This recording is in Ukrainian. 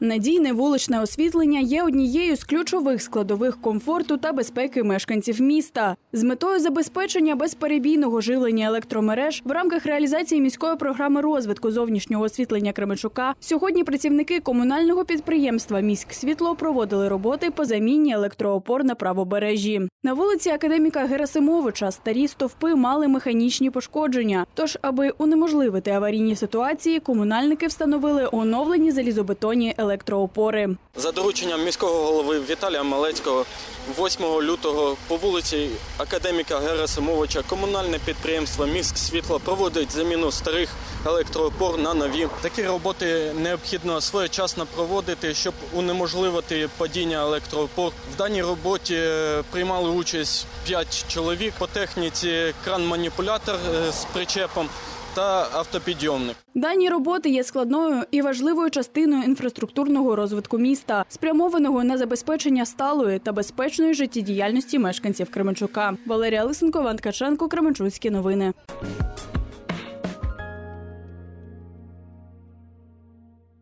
Надійне вуличне освітлення є однією з ключових складових комфорту та безпеки мешканців міста. З метою забезпечення безперебійного живлення електромереж в рамках реалізації міської програми розвитку зовнішнього освітлення Кременчука сьогодні працівники комунального підприємства «Міськсвітло» проводили роботи по заміні електроопор на правобережжі. На вулиці академіка Герасимовича старі стовпи мали механічні пошкодження. Тож, аби унеможливити аварійні ситуації, комунальники встановили оновлені залізобетонні електроопори. За дорученням міського голови Віталія Малецького 8 лютого по вулиці академіка Герасимовича комунальне підприємство Міськ Світло проводить заміну старих електроопор на нові. Такі роботи необхідно своєчасно проводити, щоб унеможливити падіння електроопор. В даній роботі е, приймали участь 5 чоловік по техніці кран-маніпулятор е, з причепом та автопідйомник. Дані роботи є складною і важливою частиною інфраструктурного розвитку міста, спрямованого на забезпечення сталої та безпечної життєдіяльності мешканців Кременчука. Валерія Лисенко, Іван Ткаченко, Кременчуцькі новини.